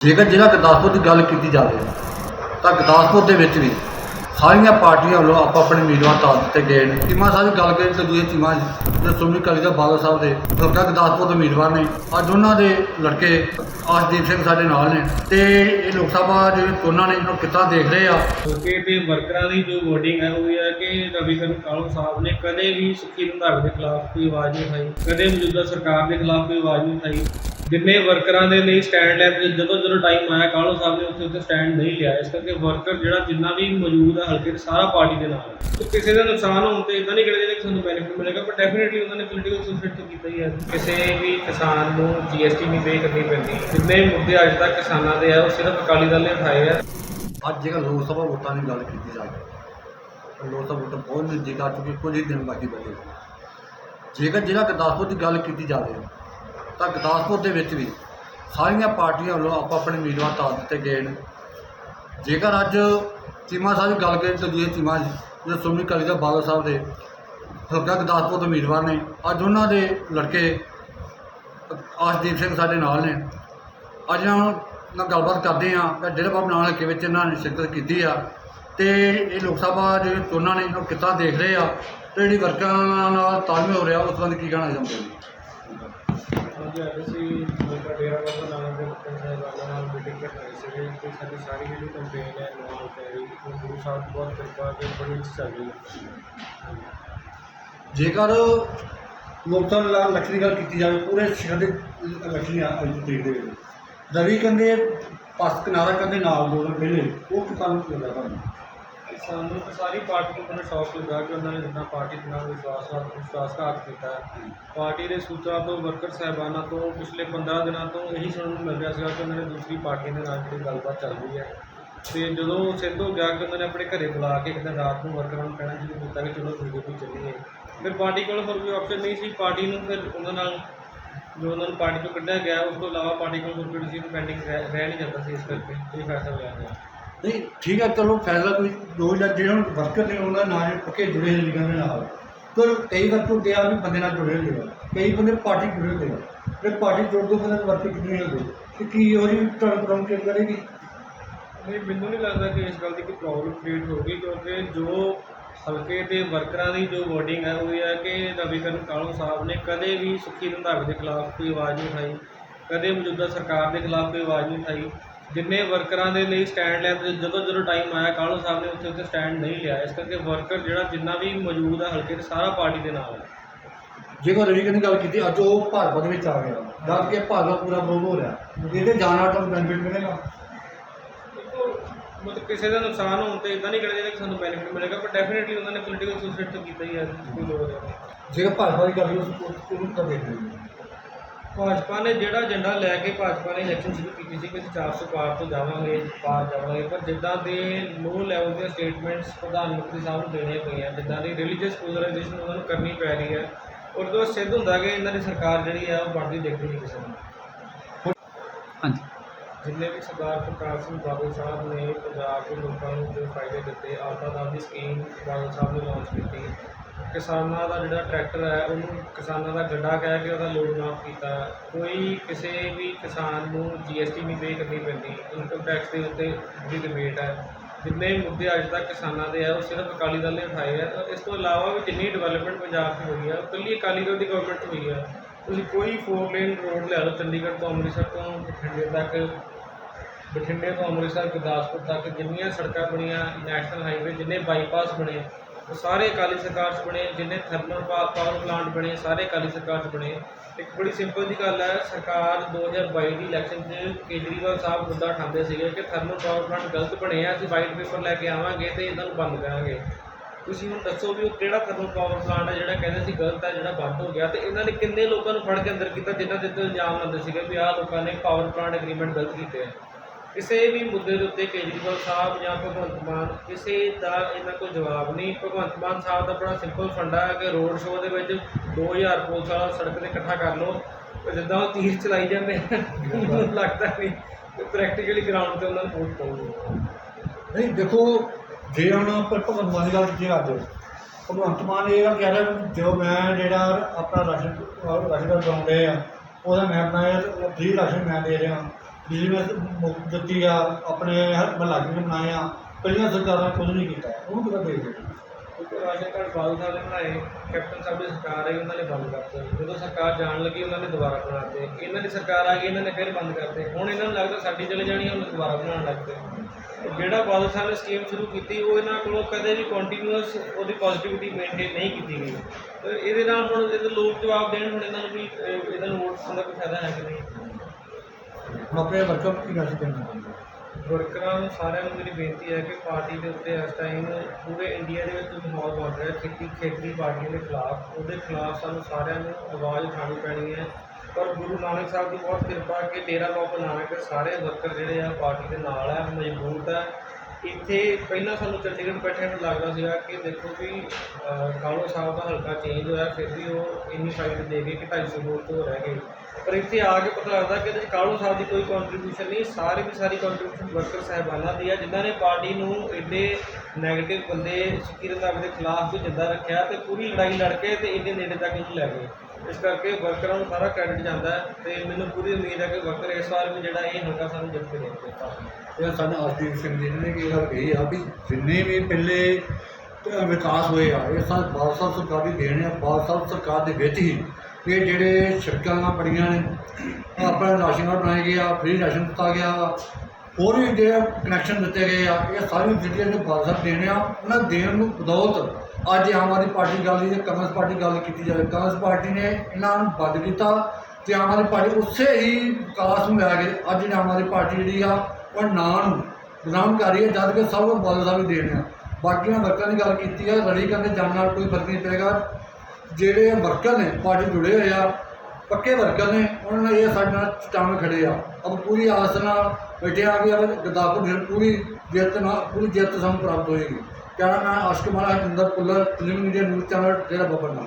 ਜੇਕਰ ਜ਼ਿਲ੍ਹਾ ਗੁਰਦਾਸਪੁਰ ਦੀ ਗੱਲ ਕੀਤੀ ਜਾਵੇ, ਤਾਂ ਗੁਰਦਾਸਪੁਰ ਦੇ ਵਿੱਚ ਵੀ ਸਾਰੀਆਂ ਪਾਰਟੀਆਂ ਵੱਲੋਂ ਆਪੋ ਆਪਣੇ ਉਮੀਦਵਾਰ ਤਾਰ ਦਿੱਤੇ ਗਏ ਨੇ। ਚੀਮਾ ਸਾਹਿਬ ਦੀ ਗੱਲ ਕਰੀਏ ਤਾਂ ਦੂਜੇ ਚੀਮਾ ਜੋ ਸ਼੍ਰੋਮਣੀ ਅਕਾਲੀ ਦਲ ਬਾਦਲ ਸਾਹਿਬ ਦੇ ਹਲਕਾ ਗੁਰਦਾਸਪੁਰ ਦੇ ਉਮੀਦਵਾਰ ਨੇ। ਅੱਜ ਉਹਨਾਂ ਦੇ ਲੜਕੇ ਆਸ਼ਦੀਪ ਸਿੰਘ ਸਾਡੇ ਨਾਲ ਨੇ ਤੇ ਇਹ ਲੋਕ ਸਭਾ ਜਿਹੜੇ ਚੋਣਾਂ ਨੇ ਇਹਨੂੰ ਕਿੱਦਾਂ ਦੇਖ ਰਹੇ ਆ? ਕਿਉਂਕਿ ਤੇ ਵਰਕਰਾਂ ਦੀ ਜੋ ਵੋਟਿੰਗ ਹੈ ਉਹ ਇਹ ਹੈ ਕਿ ਰਵੀ ਰਵੀਕਰਨ ਕਾਲੂ ਸਾਹਿਬ ਨੇ ਕਦੇ ਵੀ ਸੁਖੀ ਰੰਧਾਵੇ ਦੇ ਖਿਲਾਫ ਕੋਈ ਆਵਾਜ਼ ਨਹੀਂ ਉਠਾਈ। ਕਦੇ ਮੌਜੂਦਾ ਸਰਕਾਰ ਦੇ ਖਿਲਾਫ ਕੋਈ ਆਵਾਜ਼ ਨਹੀਂ ਉਠਾਈ। ਜਿੰਨੇ ਵਰਕਰਾਂ ਦੇ ਲਈ ਸਟੈਂਡ ਲੈ, ਤੇ ਜਦੋਂ ਜਦੋਂ ਟਾਈਮ ਆਇਆ ਕਾਲੋ ਸਾਹਿਬ ਨੇ ਉੱਥੇ ਉੱਥੇ ਸਟੈਂਡ ਨਹੀਂ ਲਿਆ, ਇਸ ਕਰਕੇ ਵਰਕਰ ਜਿਹੜਾ ਜਿੰਨਾ ਵੀ ਮੌਜੂਦ ਹੈ ਹਲਕੇ 'ਚ ਸਾਰਾ ਪਾਰਟੀ ਦੇ ਨਾਲ ਹੈ ਤੇ ਕਿਸੇ ਦਾ ਨੁਕਸਾਨ ਹੋਣ ਤੇ ਇਦਾਂ ਨਹੀਂ ਕਿਹਾ ਜਾਂਦਾ ਕਿ ਸਾਨੂੰ ਬੈਨੀਫਿਟ ਮਿਲੇਗਾ ਪਰ ਡੈਫੀਨਿਟਲੀ ਉਹਨਾਂ ਨੇ ਪੋਲੀਟੀਕਲ ਸੁਸਾਇਟੀ ਤੋਂ ਕੀਤਾ ਹੀ ਹੈ ਕਿਸੇ ਵੀ ਕਿਸਾਨ ਨੂੰ GST ਨਹੀਂ ਪੇ ਕਰਨੀ ਪੈਂਦੀ। ਜਿੰਨੇ ਮੁੱਦੇ ਅੱਜ ਤੱਕ ਕਿਸਾਨਾਂ ਦੇ ਆ, ਉਹ ਸਿਰਫ ਅਕਾਲੀ ਦਲ ਨੇ ਉਠਾਏ ਆ। ਅੱਜ ਜੇਕਰ ਲੋਕ ਸਭਾ ਵੋਟਾਂ ਦੀ ਗੱਲ ਕੀਤੀ ਜਾਵੇ ਲੋਕ ਸਭਾ ਵੋਟਾਂ ਬਹੁਤ ਨਜ਼ਦੀਕ ਆ ਚੁੱਕੀ, ਕੁਝ ਹੀ ਦਿਨ ਬਾਕੀ ਬਚੇ। ਜੇਕਰ ਜ਼ਿਲ੍ਹਾ ਗੁਰਦਾਸਪੁਰ ਦੀ ਗੱਲ ਕੀਤੀ ਜਾਵੇ ਤਾਂ ਗੁਰਦਾਸਪੁਰ ਦੇ ਵਿੱਚ ਵੀ ਸਾਰੀਆਂ ਪਾਰਟੀਆਂ ਵੱਲੋਂ ਆਪੋ ਆਪਣੇ ਉਮੀਦਵਾਰ ਤਾਰ ਦਿੱਤੇ ਗਏ ਨੇ। ਜੇਕਰ ਅੱਜ ਚੀਮਾ ਸਾਹਿਬ ਦੀ ਗੱਲ ਕਰੀਏ ਤਾਂ ਦੂਜੀਆਂ ਚੀਮਾ ਜੋ ਸ਼੍ਰੋਮਣੀ ਅਕਾਲੀ ਦਲ ਬਾਦਲ ਸਾਹਿਬ ਦੇ ਹਲਕਾ ਗੁਰਦਾਸਪੁਰ ਦੇ ਉਮੀਦਵਾਰ ਨੇ, ਅੱਜ ਉਹਨਾਂ ਦੇ ਲੜਕੇ ਆਸ਼ਦੀਪ ਸਿੰਘ ਸਾਡੇ ਨਾਲ ਨੇ। ਅੱਜ ਇਹਨਾਂ ਨਾਲ ਗੱਲਬਾਤ ਕਰਦੇ ਆ ਕਿ ਜਿਹੜੇ ਬਾਬ ਨਾਲ ਹਲਕੇ ਵਿੱਚ ਇਹਨਾਂ ਨੇ ਸ਼ਿਰਕਤ ਕੀਤੀ ਆ ਤੇ ਇਹ ਲੋਕ ਸਭਾ ਜਿਹੜੇ ਚੋਣਾਂ ਨੇ ਇਹਨੂੰ ਕਿੱਦਾਂ ਦੇਖ ਰਹੇ ਆ ਤੇ ਜਿਹੜੀ ਵਰਕਰਾਂ ਨਾਲ ਤਾਲਮੇਲ ਹੋ ਰਿਹਾ, ਉਸ ਸੰਬੰਧ ਕੀ ਕਹਿਣਾ ਚਾਹੁੰਦੇ ਨੇ ਹਾਂਜੀ, ਅੱਜ ਅਸੀਂ ਮੋਕਾ ਡੇਰਾ ਬਾਬਾ ਨਾਨਕ ਦੇ ਮੁਖੀ ਸਾਹਿਬਾਨਾਂ ਨਾਲ ਮੀਟਿੰਗ ਕਰਨ ਆਏ ਸੀਗੇ ਤੇ ਸਾਡੀ ਸਾਰੀ ਜਿਹੜੀ ਕੰਪੇਨ ਹੈ, ਨਵਾਂ ਕੈਰੀ ਗੁਰੂ ਸਾਹਿਬ ਦੀ ਬਹੁਤ ਕਿਰਪਾ ਤੇ ਬੜੀ ਅੱਛੀ ਚੱਲ ਰਹੀ ਹੈ। ਜੇਕਰ ਲੋਕਾਂ ਨਾਲ ਇਲੈਕਸ਼ਨ ਦੀ ਗੱਲ ਕੀਤੀ ਜਾਵੇ, ਪੂਰੇ ਸ਼ਹਿਰ ਦੇ ਇਲੈਕਸ਼ਨ ਆ ਅੱਜ ਤਰੀਕ ਦੇ ਵਿੱਚ। ਰਵੀ ਕਹਿੰਦੇ ਪਾਸ ਕਿਨਾਰਾ ਕਹਿੰਦੇ ਨਾਲ ਦੋ ਦਿਨ ਉਹ ਕਿਸਾਨ ਨੂੰ ਲੱਗਦਾ ਤੁਹਾਨੂੰ ਸਾਨੂੰ ਸਾਰੀ ਪਾਰਟੀ ਨੂੰ ਬੜਾ ਸ਼ੌਕ ਲੱਗਾ ਕਿ ਉਹਨਾਂ ਨੇ ਜਿੰਨਾ ਪਾਰਟੀ ਦੇ ਨਾਲ ਵਿਸ਼ਵਾਸ ਵਿਸ਼ਵਾਸਘਾਤ ਕੀਤਾ ਹੈ। ਪਾਰਟੀ ਦੇ ਸੂਤਰਾਂ ਤੋਂ, ਵਰਕਰ ਸਾਹਿਬਾਨਾਂ ਤੋਂ, ਪਿਛਲੇ 15 ਦਿਨਾਂ ਤੋਂ ਇਹੀ ਸੁਣਨ ਨੂੰ ਮਿਲ ਰਿਹਾ ਸੀਗਾ ਕਿ ਉਹਨਾਂ ਨੇ ਦੂਸਰੀ ਪਾਰਟੀ ਦੇ ਨਾਲ ਜਿਹੜੀ ਗੱਲਬਾਤ ਚੱਲ ਰਹੀ ਹੈ। ਤੇ ਜਦੋਂ ਸਿੱਧ ਹੋ ਗਿਆ ਕਿ ਉਹਨਾਂ ਨੇ ਆਪਣੇ ਘਰੇ ਬੁਲਾ ਕੇ ਇੱਕ ਦਿਨ ਰਾਤ ਨੂੰ ਵਰਕਰਾਂ ਨੂੰ ਕਹਿਣਾ ਸ਼ੁਰੂ ਕੀਤਾ ਕਿ ਚਲੋ ਬੀਜੇਪੀ ਚੱਲੀਏ ਫਿਰ ਪਾਰਟੀ ਕੋਲ ਹੋਰ ਕੋਈ ਆਪਸ਼ਨ ਨਹੀਂ ਸੀ। ਪਾਰਟੀ ਨੂੰ ਫਿਰ ਉਹਨਾਂ ਨਾਲ ਜੋ ਉਹਨਾਂ ਨੂੰ ਪਾਰਟੀ ਤੋਂ ਕੱਢਿਆ ਗਿਆ, ਉਸ ਤੋਂ ਇਲਾਵਾ ਪਾਰਟੀ ਕੋਲ ਹੋਰ ਕੋਈ ਡਿਸੀਜਨ ਪੈਂਡਿੰਗ ਰਹਿ ਰਹਿ ਨਹੀਂ ਜਾਂਦਾ ਸੀ ਇਸ ਕਰਕੇ ਇਹ ਫੈਸਲਾ ਲਿਆ ਗਿਆ। ਨਹੀਂ, ਠੀਕ ਹੈ, ਚਲੋ ਫੈਸਲਾ ਕੋਈ ਦੋ ਜਾਂ ਜਿਹੜੇ ਹੁਣ ਵਰਕਰ ਨੇ, ਉਹਨਾਂ ਨਾਲ ਪੱਕੇ ਜੁੜੇ ਹੋਏ ਲਿਖਣ ਦੇ ਨਾਲ। ਪਰ ਕਈ ਵਾਰ ਹੁੰਦੇ ਆ ਵੀ ਬੰਦੇ ਨਾਲ ਜੁੜੇ ਹੁੰਦੇ ਕਈ ਬੰਦੇ ਪਾਰਟੀ ਜੁੜੇ ਹੁੰਦੇ ਆ ਫਿਰ ਪਾਰਟੀ ਜੁੜ ਦੋ ਬੰਦੇ ਵਰਕਰ ਕਿੰਨੇ ਹੁੰਦੇ ਤੇ ਕੀ ਉਹਦੀ ਜੀ ਪ੍ਰੋਬਲਮ ਕਿਉਂ ਕਰੇਗੀ? ਨਹੀਂ, ਮੈਨੂੰ ਨਹੀਂ ਲੱਗਦਾ ਕਿ ਇਸ ਗੱਲ ਦੀ ਕੋਈ ਪ੍ਰੋਬਲਮ ਕ੍ਰੀਏਟ ਹੋਊਗੀ, ਕਿਉਂਕਿ ਜੋ ਹਲਕੇ ਦੇ ਵਰਕਰਾਂ ਦੀ ਜੋ ਵੋਟਿੰਗ ਹੈ, ਉਹ ਇਹ ਹੈ ਕਿ ਰਵੀਕਰਨ ਕਾਲੂ ਸਾਹਿਬ ਨੇ, ਕਦੇ ਵੀ ਸੁੱਖੀ ਰੰਧਾਵੇ ਦੇ ਖਿਲਾਫ ਕੋਈ ਆਵਾਜ਼ ਨਹੀਂ ਉਠਾਈ। ਕਦੇ ਮੌਜੂਦਾ ਸਰਕਾਰ ਦੇ ਖਿਲਾਫ ਕੋਈ ਆਵਾਜ਼ ਨਹੀਂ ਉਠਾਈ। ਜਿੰਨੇ ਵਰਕਰਾਂ ਦੇ ਲਈ ਸਟੈਂਡ ਲੈ ਤੇ ਜਦੋਂ ਜਦੋਂ ਟਾਈਮ ਆਇਆ ਕਾਲੂ ਸਾਹਿਬ ਨੇ ਉੱਥੇ ਉੱਥੇ ਸਟੈਂਡ ਨਹੀਂ ਲਿਆ। ਇਸ ਕਰਕੇ ਵਰਕਰ ਜਿਹੜਾ ਜਿੰਨਾ ਵੀ ਮੌਜੂਦ ਹੈ ਹਲਕੇ ਦੇ ਸਾਰਾ ਪਾਰਟੀ ਦੇ ਨਾਲ ਹੈ ਜੇਕਰ ਰਵੀ ਦੀ ਗੱਲ ਕੀਤੀ ਅੱਜ ਉਹ ਭਾਰਤ ਦੇ ਵਿੱਚ ਆ ਗਿਆ। ਜਦ ਕਿ ਭਾਰਤ ਪੂਰਾ ਵਿਰੋਧ ਹੋ ਰਿਹਾ। ਇਹਦੇ ਜਾਣ ਤੁਹਾਨੂੰ ਬੈਨੀਫਿਟ ਮਿਲੇਗਾ। ਮਤਲਬ ਕਿਸੇ ਦਾ ਨੁਕਸਾਨ ਹੋਣ ਤੇ ਇਦਾਂ ਨਹੀਂ ਕਿਹਾ ਜਾਂਦਾ ਕਿ ਸਾਨੂੰ ਬੈਨੀਫਿਟ ਮਿਲੇਗਾ ਪਰ ਡੈਫੀਨਿਟਲੀ ਉਹਨਾਂ ਨੇ ਪੋਲੀਟੀਕਲ ਸੁਸਾਇਟੀ ਤੋਂ ਕੀਤਾ ਹੀ ਹੈ ਕੋਈ ਲੋੜ ਨਹੀਂ। ਜੇਕਰ ਭਾਰਤ ਦੀ ਗੱਲ ਉਸ ਉਹਨੂੰ ਤਾਂ ਦੇਖ ਰਹੇ ਭਾਜਪਾ ਨੇ ਜਿਹੜਾ ਏਜੰਡਾ ਲੈ ਕੇ ਭਾਜਪਾ ਨੇ ਇਲੈਕਸ਼ਨ ਸ਼ੁਰੂ ਕੀਤੀ ਸੀ ਕਿ ਅਸੀਂ 400 ਪਾਰ ਤੋਂ ਜਾਵਾਂਗੇ ਪਾਰ ਜਾਵਾਂਗੇ ਪਰ ਜਿੱਦਾਂ ਦੇ ਲੋ ਲੈਵਲ ਦੀਆਂ ਸਟੇਟਮੈਂਟਸ ਪ੍ਰਧਾਨ ਮੰਤਰੀ ਸਾਹਿਬ ਨੂੰ ਦੇਣੀਆਂ ਪਈਆਂ ਜਿੱਦਾਂ ਦੀ ਰਿਲੀਜੀਅਸ ਪੋਲਰਾਈਜੇਸ਼ਨ ਉਹਨਾਂ ਨੂੰ ਕਰਨੀ ਪੈ ਰਹੀ ਹੈ ਔਰ ਜੋ ਸਿੱਧ ਹੁੰਦਾ ਕਿ ਇਹਨਾਂ ਦੀ ਸਰਕਾਰ ਜਿਹੜੀ ਹੈ ਉਹ ਬਣਦੀ ਦੇਖਦੀ ਨਹੀਂ ਕਿਸੇ ਨੂੰ। ਹਾਂਜੀ। ਜਿੰਨੇ ਵੀ ਸਰਦਾਰ ਪ੍ਰਕਾਸ਼ ਸਿੰਘ ਬਾਦਲ ਸਾਹਿਬ ਨੇ ਪੰਜਾਬ ਦੇ ਲੋਕਾਂ ਨੂੰ ਜੋ ਫਾਇਦੇ ਦਿੱਤੇ ਆਟਾ ਦਾਲ ਦੀ ਸਕੀਮ ਬਾਦਲ ਸਾਹਿਬ ਨੇ ਲਾਂਚ ਕੀਤੀ ਕਿਸਾਨਾਂ ਦਾ ਜਿਹੜਾ ਟਰੈਕਟਰ ਹੈ, ਉਹਨੂੰ ਕਿਸਾਨਾਂ ਦਾ ਗੱਡਾ ਕਹਿ ਕੇ ਉਹਦਾ ਲੋਡ ਮਾਫ ਕੀਤਾ ਕੋਈ ਕਿਸੇ ਵੀ ਕਿਸਾਨ ਨੂੰ GST ਨਹੀਂ ਪੇ ਕਰਨੀ ਪੈਂਦੀ ਇਨਕਮ ਟੈਕਸ ਦੇ ਉੱਤੇ ਜਿਹੜੀ ਡਿਬੇਟ ਹੈ। ਜਿੰਨੇ ਮੁੱਦੇ ਅੱਜ ਤੱਕ ਕਿਸਾਨਾਂ ਦੇ ਆ, ਉਹ ਸਿਰਫ ਅਕਾਲੀ ਦਲ ਨੇ ਉਠਾਏ ਆ। ਔਰ ਇਸ ਤੋਂ ਇਲਾਵਾ ਵੀ ਜਿੰਨੀ ਡਿਵੈਲਪਮੈਂਟ ਪੰਜਾਬ 'ਚ ਹੋਈ ਆ ਉਹ ਇਕੱਲੀ ਅਕਾਲੀ ਦਲ ਦੀ ਗਵਰਨਮੈਂਟ 'ਚ ਹੋਈ ਆ। ਤੁਸੀਂ ਕੋਈ ਫੋਰ ਲੇਨ ਰੋਡ ਲੈ ਲਓ, ਚੰਡੀਗੜ੍ਹ ਤੋਂ ਅੰਮ੍ਰਿਤਸਰ ਤੋਂ ਬਠਿੰਡੇ ਤੱਕ, ਬਠਿੰਡੇ ਤੋਂ ਅੰਮ੍ਰਿਤਸਰ, ਗੁਰਦਾਸਪੁਰ ਤੱਕ, ਜਿੰਨੀਆਂ ਸੜਕਾਂ ਬਣੀਆਂ ਨੈਸ਼ਨਲ ਹਾਈਵੇ ਜਿੰਨੇ ਬਾਈਪਾਸ ਬਣੇ ਉਹ ਸਾਰੇ ਅਕਾਲੀ ਸਰਕਾਰ 'ਚ ਬਣੇ, ਜਿੰਨੇ ਥਰਮਲ ਪਾਵਰ ਪਲਾਂਟ ਬਣੇ, ਸਾਰੇ ਅਕਾਲੀ ਸਰਕਾਰ 'ਚ ਬਣੇ। ਇੱਕ ਬੜੀ ਸਿੰਪਲ ਜੀ ਗੱਲ ਹੈ, ਸਰਕਾਰ 2022 ਦੀ ਇਲੈਕਸ਼ਨ 'ਚ ਕੇਜਰੀਵਾਲ ਸਾਹਿਬ ਮੁੱਦਾ ਉਠਾਉਂਦੇ ਸੀਗੇ ਕਿ ਥਰਮਲ ਪਾਵਰ ਪਲਾਂਟ ਗਲਤ ਬਣੇ ਆ, ਅਸੀਂ ਵਾਈਟ ਪੇਪਰ ਲੈ ਕੇ ਆਵਾਂਗੇ ਤੇ ਇਹਨਾਂ ਨੂੰ ਬੰਦ ਕਰਾਂਗੇ। ਤੁਸੀਂ ਹੁਣ ਦੱਸੋ ਵੀ ਉਹ ਕਿਹੜਾ ਥਰਮਲ ਪਾਵਰ ਪਲਾਂਟ ਹੈ ਜਿਹੜਾ ਕਹਿੰਦੇ ਸੀ ਗਲਤ ਹੈ, ਜਿਹੜਾ ਬੰਦ ਹੋ ਗਿਆ ਤੇ ਇਹਨਾਂ ਨੇ ਕਿੰਨੇ ਲੋਕਾਂ ਨੂੰ ਫੜ ਕੇ ਅੰਦਰ ਕੀਤਾ ਜਿਨ੍ਹਾਂ ਦੇ ਉੱਤੇ ਇਲਜ਼ਾਮ ਲਾਉਂਦੇ ਸੀਗੇ ਵੀ ਆਹ ਲੋਕਾਂ ਨੇ ਪਾਵਰ ਪਲਾਂਟ ਐਗਰੀਮੈਂਟ ਗਲਤ ਕੀਤੇ ਆ। ਕਿਸੇ ਵੀ ਮੁੱਦੇ ਦੇ ਉੱਤੇ ਕੇਜਰੀਵਾਲ ਸਾਹਿਬ ਜਾਂ ਭਗਵੰਤ ਮਾਨ, ਕਿਸੇ ਦਾ ਇਹਨਾਂ ਕੋਲ ਜਵਾਬ ਨਹੀਂ। ਭਗਵੰਤ ਮਾਨ ਸਾਹਿਬ ਦਾ ਬੜਾ ਸਿੰਪਲ ਫੰਡਾ ਹੈ ਕਿ ਰੋਡ ਸ਼ੋਅ ਦੇ ਵਿੱਚ 2000 ਪੁਲਿਸ ਵਾਲਾ ਸੜਕ ਤੇ ਇਕੱਠਾ ਕਰ ਲਓ ਜਿੱਦਾਂ ਉਹ ਤੀਰ ਚਲਾਈ ਜਾਂਦੇ ਮੈਨੂੰ ਲੱਗਦਾ ਨਹੀਂ ਕਿ ਪ੍ਰੈਕਟੀਕਲੀ ਗਰਾਊਂਡ ਤੇ ਉਹਨਾਂ ਨੂੰ ਵੋਟ ਪਾਉਗੀ ਨਹੀਂ, ਦੇਖੋ, ਜੇ ਹੁਣ ਪਰ ਭਗਵੰਤ ਮਾਨ ਦੀ ਗੱਲ ਕੀਤੀ ਅੱਜ, ਭਗਵੰਤ ਮਾਨ ਇਹ ਗੱਲ ਕਹਿ ਰਿਹਾ ਜੋ ਮੈਂ ਜਿਹੜਾ ਆਪਣਾ ਰਾਸ਼ਨ ਰਾਸ਼ਨ ਕਾਰਡ ਬਣਾਉਂਦੇ ਆ, ਉਹਦਾ ਮੈਂ ਬਣਾਇਆ ਫ੍ਰੀ ਰਾਸ਼ਨ ਮੈਂ ਦੇ ਰਿਹਾ। ਬਿਜਲੀ ਮੈਂ ਮੁਫਤ ਦਿੱਤੀ ਆ ਆਪਣੇ ਮਹੱਲਾ ਕਿਵੇਂ ਬਣਾਏ ਆ। ਪਹਿਲੀਆਂ ਸਰਕਾਰਾਂ ਨੇ ਕੁਝ ਨਹੀਂ ਕੀਤਾ। ਉਹਨੂੰ ਕਿੱਦਾਂ ਦੇ ਦੇ ਕਿਉਂਕਿ ਰਾਸ਼ਨ ਕਾਰਡ ਬਾਦਲ ਸਾਹਿਬ ਨੇ ਬਣਾਏ ਕੈਪਟਨ ਸਾਹਿਬ ਦੀ ਸਰਕਾਰ ਆਈ ਉਹਨਾਂ ਨੇ ਬੰਦ ਕਰਤੇ ਜਦੋਂ ਸਰਕਾਰ ਜਾਣ ਲੱਗੀ ਉਹਨਾਂ ਨੇ ਦੁਬਾਰਾ ਬਣਾਤੇ ਇਹਨਾਂ ਦੀ ਸਰਕਾਰ ਆ ਗਈ ਇਹਨਾਂ ਨੇ ਫਿਰ ਬੰਦ ਕਰਤੇ ਹੁਣ ਇਹਨਾਂ ਨੂੰ ਲੱਗਦਾ ਸਾਡੀ ਚਲੇ ਜਾਣੀ ਹੈ, ਉਹਨੂੰ ਦੁਬਾਰਾ ਬਣਾਉਣ ਲੱਗ ਪਏ। ਜਿਹੜਾ ਬਾਦਲ ਸਾਹਿਬ ਨੇ ਸਕੀਮ ਸ਼ੁਰੂ ਕੀਤੀ ਉਹ ਇਹਨਾਂ ਕੋਲੋਂ ਕਦੇ ਵੀ ਕੰਟੀਨਿਊਸ ਉਹਦੀ ਪੋਜ਼ਿਟਿਵਿਟੀ ਮੇਨਟੇਨ ਨਹੀਂ ਕੀਤੀ ਗਈ। ਤੇ ਇਹਦੇ ਨਾਲ ਹੁਣ ਇਹਦੇ ਲੋਕ ਜਵਾਬ ਦੇਣ ਹੁਣ ਇਹਨਾਂ ਨੂੰ ਵੀ ਇਹਨਾਂ ਨੂੰ ਵੋਟ ਪਾਉਣ ਦਾ ਕੋਈ ਫਾਇਦਾ ਹੈ ਕਿ ਨਹੀਂ? ਹੁਣ ਆਪਣੇ ਵਰਕਰ ਨੂੰ ਕੀ ਗੱਲ ਕਰਨਾ ਚਾਹੁੰਦੇ ਵਰਕਰਾਂ ਨੂੰ ਸਾਰਿਆਂ ਨੂੰ ਮੇਰੀ ਬੇਨਤੀ ਹੈ ਕਿ ਪਾਰਟੀ ਦੇ ਉੱਤੇ ਇਸ ਟਾਈਮ ਪੂਰੇ ਇੰਡੀਆ ਦੇ ਵਿੱਚ ਮਾਹੌਲ ਬਣ ਰਿਹਾ ਖੇਤੀ ਖੇਤਰੀ ਪਾਰਟੀਆਂ ਦੇ ਖਿਲਾਫ। ਉਹਦੇ ਖਿਲਾਫ ਸਾਨੂੰ ਸਾਰਿਆਂ ਨੂੰ ਆਵਾਜ਼ ਉਠਾਉਣੀ ਪੈਣੀ ਹੈ। ਪਰ ਗੁਰੂ ਨਾਨਕ ਸਾਹਿਬ ਦੀ ਬਹੁਤ ਕਿਰਪਾ ਕਿ ਡੇਰਾ ਬਾਬਾ ਨਾਨਕ ਦੇ ਸਾਰੇ ਵਰਕਰ ਜਿਹੜੇ ਆ, ਪਾਰਟੀ ਦੇ ਨਾਲ ਹੈ, ਮਜ਼ਬੂਤ ਹੈ। ਇੱਥੇ ਪਹਿਲਾਂ ਸਾਨੂੰ ਚੰਡੀਗੜ੍ਹ ਬੈਠੇ ਨੂੰ ਲੱਗਦਾ ਸੀਗਾ ਕਿ ਦੇਖੋ ਵੀ ਕਾਲੋ ਸਾਹਿਬ ਦਾ ਹਲਕਾ ਚੇਂਜ ਹੋਇਆ, ਫਿਰ ਵੀ ਉਹ ਇੰਨੀ ਸਾਈਡ ਦੇ ਗਏ ਕਿ 250 ਵੋਟ ਤੋਂ ਰਹਿ ਗਏ। ਪਰ ਇੱਥੇ ਆ ਕੇ ਪਤਾ ਲੱਗਦਾ ਕਿ ਇਹਦੇ 'ਚ ਕਾਲੂ ਸਾਹਿਬ ਦੀ ਕੋਈ ਕੰਟਰੀਬਿਊਸ਼ਨ ਨਹੀਂ, ਸਾਰੀ ਦੀ ਸਾਰੀ ਕੰਟਰੀਬਿਊਸ਼ਨ ਵਰਕਰ ਸਾਹਿਬਾਨਾਂ ਦੀ ਆ, ਜਿਨ੍ਹਾਂ ਨੇ ਪਾਰਟੀ ਨੂੰ ਐਡੇ ਨੈਗੇਟਿਵ ਬੰਦੇ ਸਿੱਕੀ ਰੰਧਾਵੇ ਦੇ ਖਿਲਾਫ ਵੀ ਜਿੱਦਾਂ ਰੱਖਿਆ ਤੇ ਪੂਰੀ ਲੜਾਈ ਲੜ ਕੇ ਤੇ ਇੰਨੇ ਨੇੜੇ ਤੱਕ ਇਹਨੂੰ ਲੈ ਗਏ। ਇਸ ਕਰਕੇ ਵਰਕਰਾਂ ਨੂੰ ਸਾਰਾ ਕ੍ਰੈਡਿਟ ਜਾਂਦਾ ਹੈ ਤੇ ਮੈਨੂੰ ਪੂਰੀ ਉਮੀਦ ਹੈ ਕਿ ਵਰਕਰ ਇਸ ਵਾਰ ਵੀ ਜਿਹੜਾ ਇਹ ਹਲਕਾ ਸਾਨੂੰ ਜਿੱਤ ਕੇ ਦੇਣਗੇ। ਇਹ ਸਾਡੇ ਅਰਦੀਪ ਸਿੰਘ ਜੀ ਨੇ ਕਿ ਇਹ ਗੱਲ ਕਹੀ ਆ ਵੀ ਜਿੰਨੇ ਵੀ ਪਹਿਲੇ ਵਿਕਾਸ ਹੋਏ ਆ, ਇਹ ਸਭ ਬਾਦਲ ਸਾਹਿਬ ਸਰਕਾਰ ਦੀ ਦੇਣ ਆ ਬਾਦਲ ਸਾਹਿਬ ਸਰਕਾਰ ਦੇ ਵਿੱਚ ਹੀ ਇਹ ਜਿਹੜੇ ਸੜਕਾਂ ਬੜੀਆਂ ਨੇ ਆਪਣਾ ਰਾਸ਼ਨ ਕਾਰਡ ਬਣਾਏ ਗਏ ਆ ਫ੍ਰੀ ਰਾਸ਼ਨ ਦਿੱਤਾ ਗਿਆ ਹੋਰ ਵੀ ਜਿਹੜੇ ਕਨੈਕਸ਼ਨ ਦਿੱਤੇ ਗਏ ਆ, ਇਹ ਸਾਰੀ ਜਿਹੜੀਆਂ ਨੇ ਬਾਦਲ ਸਾਹਿਬ ਦੇਣ ਆ, ਉਹਨਾਂ ਦੇਣ ਨੂੰ ਬਦੌਲਤ ਅੱਜ ਆਮ ਆਦਮੀ ਪਾਰਟੀ ਗੱਲ ਦੀ ਤੇ ਕਾਂਗਰਸ ਪਾਰਟੀ ਗੱਲ ਕੀਤੀ ਜਾਵੇ। ਕਾਂਗਰਸ ਪਾਰਟੀ ਨੇ ਇਹਨਾਂ ਨੂੰ ਬੰਦ ਕੀਤਾ ਤੇ ਆਮ ਆਦਮੀ ਪਾਰਟੀ ਉਸੇ ਹੀ ਵਿਕਾਸ ਨੂੰ ਲੈ ਕੇ ਅੱਜ ਆਮ ਆਦਮੀ ਪਾਰਟੀ ਜਿਹੜੀ ਆ, ਉਹ ਨਾਂ ਨੂੰ ਬਦਨਾਮ ਕਰ ਰਹੀ ਹੈ, ਜਦ ਕਿ ਸਭ ਨੂੰ ਬਾਦਲ ਸਾਹਿਬ ਹੀ ਦੇਣ ਆ। ਬਾਕੀਆਂ ਵਰਕਰਾਂ ਦੀ ਗੱਲ ਕੀਤੀ ਆ, ਰਲੀ ਕਰਨ ਦੇ ਜਾਣ ਨਾਲ ਕੋਈ ਫ਼ਰਕ ਨਹੀਂ ਪਏਗਾ। ਜਿਹੜੇ ਵਰਕਰ ਨੇ ਪਾਰਟੀ ਜੁੜੇ ਹੋਏ ਆ, ਪੱਕੇ ਵਰਕਰ ਨੇ, ਉਹਨਾਂ ਨੇ ਇਹ ਸਾਡੇ ਨਾਲ ਚਟਾਵੇਂ ਖੜੇ ਆ। ਅਬ ਪੂਰੀ ਆਸ ਨਾਲ ਬੈਠੇ ਆ ਵੀ ਗਦਾਪੁਰ ਫਿਰ ਪੂਰੀ ਜਿੱਤ ਨਾਲ, ਪੂਰੀ ਜਿੱਤ ਸਾਨੂੰ ਪ੍ਰਾਪਤ ਹੋਏਗੀ। ਕਹਿਣਾ ਮੈਂ ਆਸ਼ਕ ਮਾਲਾ Harjinder Pullar film media news channel Dera Babbar ਨਾਮ